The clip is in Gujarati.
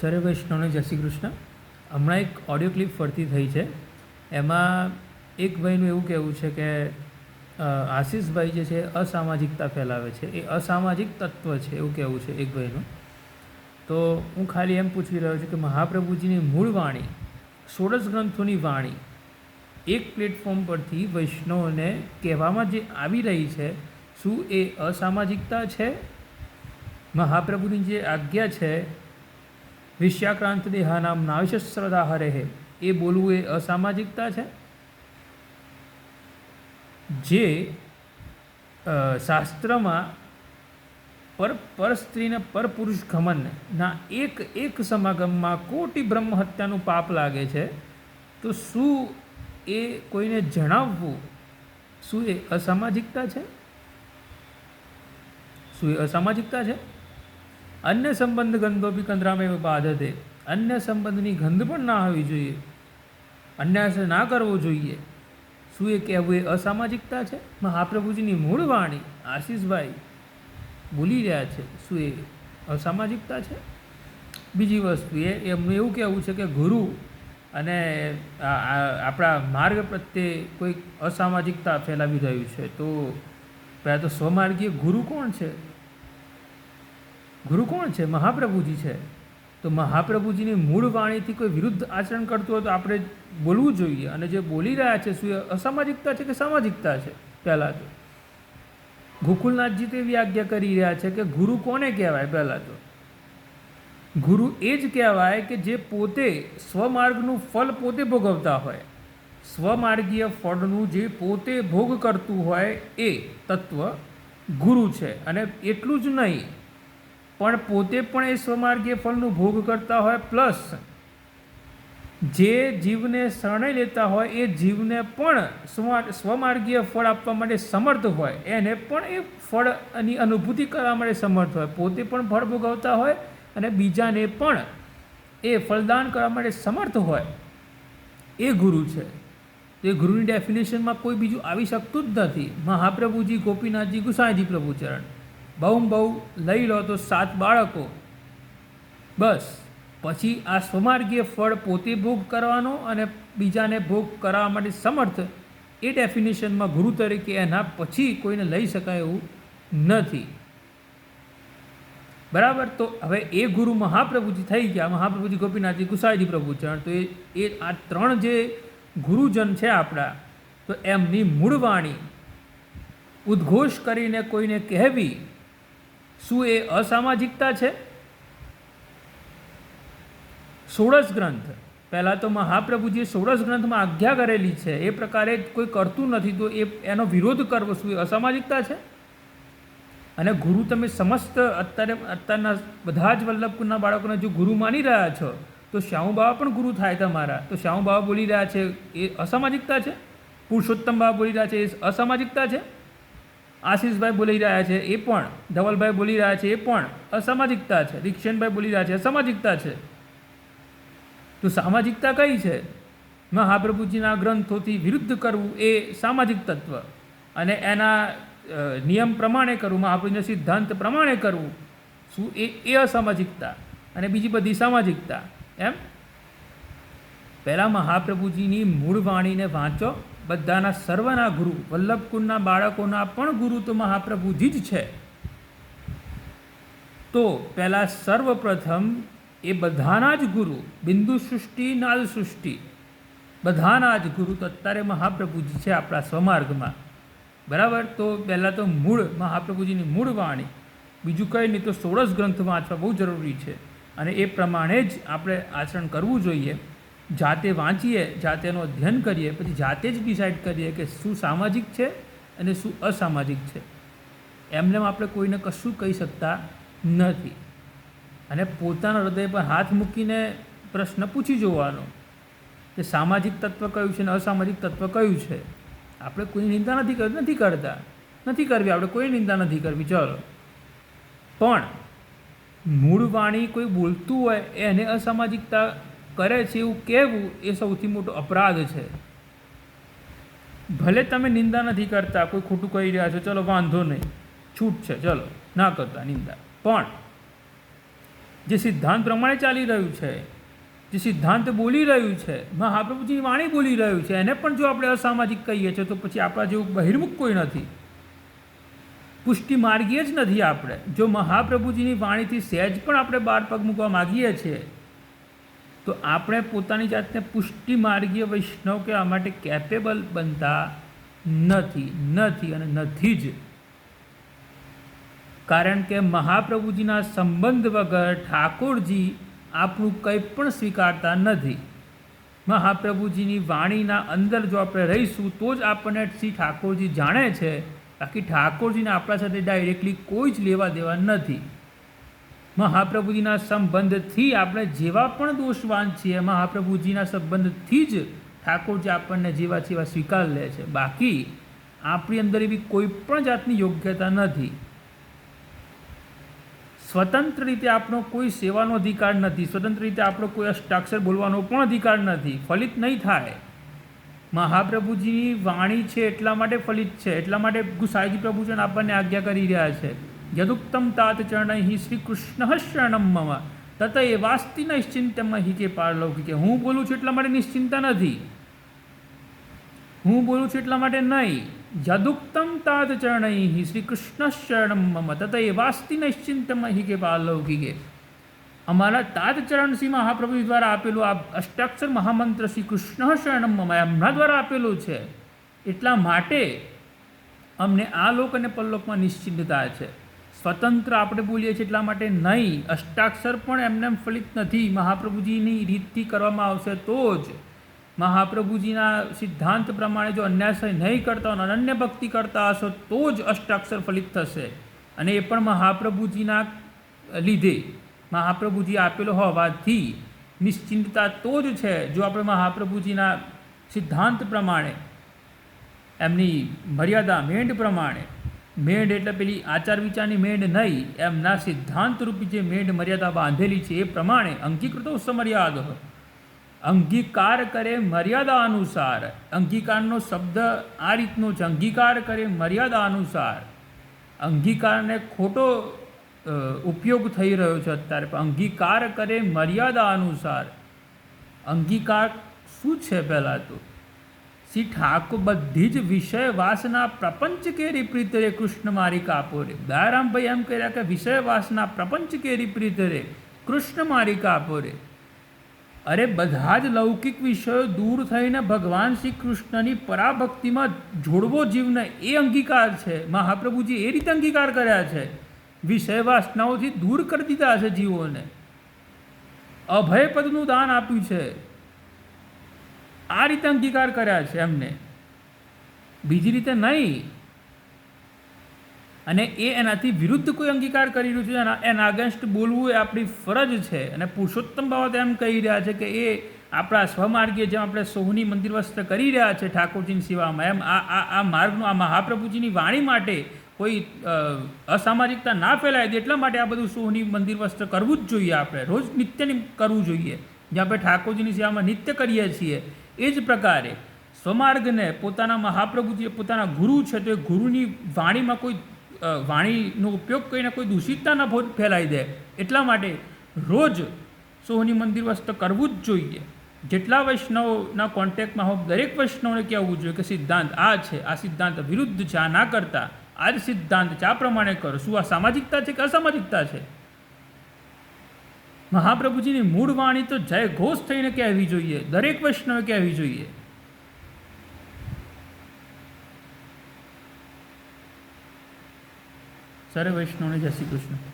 સરે વૈષ્ણવને જય શ્રી કૃષ્ણ. હમણાં એક ઓડિયો ક્લિપ ફરતી થઈ છે. એમાં એક ભાઈનું એવું કહેવું છે કે આશીષભાઈ જે છે અસામાજિકતા ફેલાવે છે. એ અસામાજિક તત્વ છે એવું કહેવું છે એક ભાઈનું. તો હું ખાલી એમ પૂછી રહ્યો છું કે મહાપ્રભુજીની મૂળ વાણી, સોળસ ગ્રંથોની વાણી, એક પ્લેટફોર્મ પરથી વૈષ્ણવને કહેવામાં જે આવી રહી છે, શું એ અસામાજિકતા છે? મહાપ્રભુની જે આજ્ઞા છે વિશ્યાક્રાંત દેહાનામ નાવિશ્રદ્ધા હરે હે એ બોલવું એ અસામાજિકતા છે? જે શાસ્ત્રમાં પર પર સ્ત્રીને પર પુરુષ ગમનના એક એક સમાગમમાં કોટી બ્રહ્મ હત્યાનું પાપ લાગે છે, તો શું એ કોઈને જણાવવું? શું એ અસામાજિકતા છે? શું એ અસામાજિકતા છે? અન્ય સંબંધ ગંધોપી કંદરામે બાધતે. અન્ય સંબંધની ગંધ પણ ના હોવી જોઈએ. અન્યાસ ના કરવો જોઈએ. શું એ કહેવું એ અસામાજિકતા છે? મહાપ્રભુજીની મૂળ વાણી, આશીષભાઈ બોલી રહ્યા છે. શું એ અસામાજિકતા છે? બીજી વસ્તુ એ એમનું એવું કહેવું છે કે ગુરુ અને આપણા માર્ગ પ્રત્યે કોઈક અસામાજિકતા ફેલાવી રહ્યું છે. તો પહેલાં તો સ્વમાર્ગીય ગુરુ કોણ છે? ગુરુ કોણ છે? મહાપ્રભુજી છે. તો મહાપ્રભુજીની મૂળ વાણીથી કોઈ વિરુદ્ધ આચરણ કરતું હોય તો આપણે બોલવું જોઈએ. અને જે બોલી રહ્યા છે, શું એ અસામાજિકતા છે કે સામાજિકતા છે? પહેલાં તો. ગોકુલનાથજી તો એવી આજ્ઞા કરી રહ્યા છે કે ગુરુ કોને કહેવાય? પહેલાં તો. ગુરુ એ જ કહેવાય કે જે પોતે સ્વમાર્ગનું ફળ પોતે ભોગવતા હોય. સ્વમાર્ગીય ફળનું જે પોતે ભોગ કરતું હોય એ તત્વ ગુરુ છે. અને એટલું જ નહીં પણ પોતે પણ એ સ્વમાર્ગીય ફળનું ભોગ કરતા હોય, પ્લસ જે જીવને શરણે લેતા હોય, એ જીવને પણ સ્વ- સ્વમાર્ગીય ફળ આપવા માટે સમર્થ હોય. એને પણ એ ફળની અનુભૂતિ કરવા માટે સમર્થ હોય. પોતે પણ ફળ ભોગવતા હોય અને બીજાને પણ એ ફળદાન કરવા માટે સમર્થ હોય. એ ગુરુ છે. એ ગુરુની ડેફિનેશનમાં કોઈ બીજું આવી શકતું જ નથી. મહાપ્રભુજી, ગોપીનાથજી, ગુસાઈજી પ્રભુચરણ બહુ બહુ લઈ લો તો સાત બાળકો. બસ. પછી આ સ્વમાર્ગીય ફળ પોતે ભોગ કરવાનો અને બીજાને ભોગ કરાવવા માટે સમર્થ એ ડેફિનેશનમાં ગુરુ તરીકે એના પછી કોઈને લઈ શકાય એવું નથી. બરાબર? તો હવે એ ગુરુ મહાપ્રભુજી થઈ ગયા. મહાપ્રભુજી ગોપીનાથજી ગુસાઈજી પ્રભુચરણ તો એ એ આ ત્રણ જે ગુરુજન છે આપણા, તો એમની મૂળ વાણી ઉદ્ઘોષ કરીને કોઈને કહેવી શું એ અસામાજિકતા છે? સોળસ ગ્રંથ. પહેલાં તો મહાપ્રભુજીએ સોળસ ગ્રંથમાં આજ્ઞા કરેલી છે. એ પ્રકારે કોઈ કરતું નથી, તો એ એનો વિરોધ કરવો શું એ અસામાજિકતા છે? અને ગુરુ તમે સમસ્ત અત્યારે, અત્યારના બધા જ વલ્લભપુરના બાળકોને જો ગુરુ માની રહ્યા છો, તો શ્યાઉ બાબા પણ ગુરુ થાય તમારા. તો શ્યાઉ બાબા બોલી રહ્યા છે, એ અસામાજિકતા છે? પુરુષોત્તમ બાબા બોલી રહ્યા છે, એ અસામાજિકતા છે? આશીષભાઈ બોલી રહ્યા છે, એ પણ. ધવલભાઈ બોલી રહ્યા છે, એ પણ. અસામાજિકતા છે. દીક્ષેનભાઈ બોલી રહ્યા છે, અસામાજિકતા છે. તો સામાજિકતા કઈ છે? મહાપ્રભુજીના ગ્રંથોથી વિરુદ્ધ કરવું એ સામાજિક તત્વ. અને એના નિયમ પ્રમાણે કરવું, મહાપ્રભુજીના સિદ્ધાંત પ્રમાણે કરવું, શું એ એ અસામાજિકતા. અને બીજી બધી સામાજિકતા. એમ? પહેલાં મહાપ્રભુજીની મૂળ વાણીને વાંચો. બધાના સર્વના ગુરુ વલ્લભકુંડના બાળકોના પણ ગુરુ તો મહાપ્રભુજી જ છે. તો પહેલાં સર્વપ્રથમ એ બધાના જ ગુરુ, બિંદુ સૃષ્ટિ નાલ સૃષ્ટિ, બધાના જ ગુરુ તો અત્યારે મહાપ્રભુજી છે આપણા સ્વમાર્ગમાં. બરાબર? તો પહેલાં તો મૂળ, મહાપ્રભુજીની મૂળ વાણી. બીજું કંઈ નહીં તો સોળસ ગ્રંથ વાંચવા બહુ જરૂરી છે. અને એ પ્રમાણે જ આપણે આચરણ કરવું જોઈએ. જાતે વાંચીએ, જાતે એનું અધ્યયન કરીએ, પછી જાતે જ ડિસાઇડ કરીએ કે શું સામાજિક છે અને શું અસામાજિક છે. એમને આપણે કોઈને કશું કહી શકતા નથી. અને પોતાના હૃદય પર હાથ મૂકીને પ્રશ્ન પૂછી જોવાનો કે સામાજિક તત્વ કયું છે અને અસામાજિક તત્વ કયું છે. આપણે કોઈ નિંદા નથી કરતા નથી કરતા. નથી કરવી, આપણે કોઈ નિંદા નથી કરવી. ચલો. પણ મૂળ વાણી કોઈ બોલતું હોય, એને અસામાજિકતા કરે છે એવું કહેવું એ સૌથી મોટો અપરાધ છે. ભલે તમે નિંદા નથી કરતા, કોઈ ખોટું કહી રહ્યા છો, ચલો વાંધો નહીં. છૂટ છે, ચલો, ના કરતા નિંદા. પણ જે સિદ્ધાંત પ્રમાણે ચાલી રહ્યું છે, જે સિદ્ધાંત બોલી રહ્યું છે મહાપ્રભુજીની વાણી બોલી રહ્યું છે, એને પણ જો આપણે અસામાજિક કહીએ છીએ, તો પછી આપણા જેવું બહિર્મુખ કોઈ નથી. પુષ્ટિ માર્ગીય જ નથી આપણે. જો મહાપ્રભુજીની વાણીથી સહેજ પણ આપણે બાર પગ મૂકવા માગીએ છીએ તો આપણે પોતાની જાતને પુષ્ટિ માર્ગીય વૈષ્ણવ કહેવા માટે કેપેબલ બનતા નથી નથી અને નથી જ. કારણ કે મહાપ્રભુજીના સંબંધ વગર ઠાકોરજી આપણું કંઈ પણ સ્વીકારતા નથી. મહાપ્રભુજીની વાણીના અંદર જો આપણે રહીશું, તો જ આપણને શ્રી ઠાકોરજી જાણે છે. બાકી ઠાકોરજીને આપણા સાથે ડાયરેક્ટલી કોઈ જ લેવા દેવા નથી. મહાપ્રભુજીના સંબંધથી આપણે જેવા પણ દોષવાન છીએ, મહાપ્રભુજીના સંબંધથી જ ઠાકોરજી આપણને જેવા જેવા સ્વીકાર લે છે. બાકી આપણી અંદર એવી કોઈ પણ જાતની યોગ્યતા નથી. સ્વતંત્ર રીતે આપણો કોઈ સેવાનો અધિકાર નથી. સ્વતંત્ર રીતે આપણો કોઈ અષ્ટાક્ષર બોલવાનો પણ અધિકાર નથી. ફલિત નહીં થાય. મહાપ્રભુજીની વાણી છે એટલા માટે ફલિત છે. એટલા માટે ગુસાઈજી પ્રભુજન આપણને આજ્ઞા કરી રહ્યા છે. યદુક્તમ તાત ચરણૈ શ્રી કૃષ્ણ શરણમ મમ તત એ વાસ્તિ નિશ્ચિંતમ હિ કે પારલૌકિકે હું બોલું છું એટલા માટે નિશ્ચિંતા નથી। હું બોલું છું એટલા માટે નહીં। યદુક્તમ તાત ચરણૈ શ્રી કૃષ્ણ શરણમ મમ તત એ વાસ્તિ નિશ્ચિંતમ હિ કે પારલૌકિકે અમારા તાત ચરણ શ્રી મહાપ્રભુ દ્વારા આપેલું આ અષ્ટાક્ષર મહામંત્ર શ્રી કૃષ્ણ શરણમ મમ એમના દ્વારા આપેલું છે. એટલા માટે અમને આ લોક અને પરલોકમાં નિશ્ચિંતતા છે. સ્વતંત્ર આપણે બોલીએ છીએ એટલા માટે નહીં. અષ્ટાક્ષર પણ એમને ફલિત નથી. મહાપ્રભુજીની રીતથી કરવામાં આવશે તો જ. મહાપ્રભુજીના સિદ્ધાંત પ્રમાણે જો અન્યાશય નહીં કરતા હોય અનન્ય ભક્તિ કરતા હશો તો જ અષ્ટાક્ષર ફલિત થશે. અને એ પણ મહાપ્રભુજીના લીધે. મહાપ્રભુજી આપેલો હોવાથી નિશ્ચિંતતા તો જ છે. જો આપણે મહાપ્રભુજીના સિદ્ધાંત પ્રમાણે, એમની મર્યાદા મેંડ પ્રમાણે મેંડ એટલે પેલી આચાર વિચારની મેઢ નહીં એમના સિદ્ધાંત રૂપી જે મેઢ મર્યાદા બાંધેલી છે એ પ્રમાણે અંગીકૃતો સમર્યાદ અંગીકાર કરે મર્યાદા અનુસાર. અંગીકારનો શબ્દ આ રીતનો છે અંગીકાર કરે મર્યાદા અનુસાર. અંગીકારને ખોટો ઉપયોગ થઈ રહ્યો છે અત્યારે, પણ અંગીકાર કરે મર્યાદા અનુસાર. અંગીકાર શું છે પહેલાં તો? શ્રી ઠાકોર બધી જ વિષય વાસના પ્રપંચ કેરી પ્રીત રે કૃષ્ણ મારી કાપો રે. દયારામભાઈ એમ કર્યા કે વિષય વાસના પ્રપંચ કેરી રે કૃષ્ણ મારી કાપો રે. અરે બધા જ લૌકિક વિષયો દૂર થઈને ભગવાન શ્રી કૃષ્ણની પરાભક્તિમાં જોડવો જીવને એ અંગીકાર છે. મહાપ્રભુજી એ રીતે અંગીકાર કર્યા છે. વિષય વાસનાઓથી દૂર કરી દીધા છે જીવોને. અભય પદનું દાન આપ્યું છે. આ રીતે અંગીકાર કર્યા છે એમને. બીજી રીતે નહીં. અને એ એનાથી વિરુદ્ધ કોઈ અંગીકાર કરી રહ્યું છે એના અગેન્સ્ટ બોલવું એ આપણી ફરજ છે. અને પુરુષોત્તમ બાબત એમ કહી રહ્યા છે કે એ આપણા સ્વમાર્ગીય જેમ આપણે સોહની મંદિર વસ્ત્ર કરી રહ્યા છે ઠાકોરજીની સેવામાં, એમ આ આ માર્ગનું, આ મહાપ્રભુજીની વાણી માટે કોઈ અસામાજિકતા ના ફેલાય દે એટલા માટે આ બધું સોહની મંદિર વસ્ત્ર કરવું જ જોઈએ આપણે. રોજ નિત્યની કરવું જોઈએ. જ્યાં આપણે ઠાકોરજીની સેવામાં નિત્ય કરીએ છીએ. એ જ પ્રકારે સ્વમાર્ગને પોતાના મહાપ્રભુજી પોતાના ગુરુ છે તો એ ગુરુની વાણીમાં કોઈ વાણીનો ઉપયોગ કરીને કોઈ દૂષિતતા ન ફેલાઈ દે. એટલા માટે રોજ સોહની મંદિર વસ્ત કરવું જ જોઈએ. જેટલા વૈષ્ણવના કોન્ટેક્ટમાં હો દરેક વૈષ્ણવને કહેવું જોઈએ કે સિદ્ધાંત આ છે, આ સિદ્ધાંત વિરુદ્ધ છે, આ ના કરતા. આ જ સિદ્ધાંત છે, આ પ્રમાણે કરો. શું આ સામાજિકતા છે કે અસામાજિકતા છે? મહાપ્રભુજીની મૂળ વાણી તો જય ઘોષ થઈને કહેવી જોઈએ, દરેક વૈષ્ણવે કહેવી જોઈએ. સરે વૈષ્ણવને જય શ્રી કૃષ્ણ.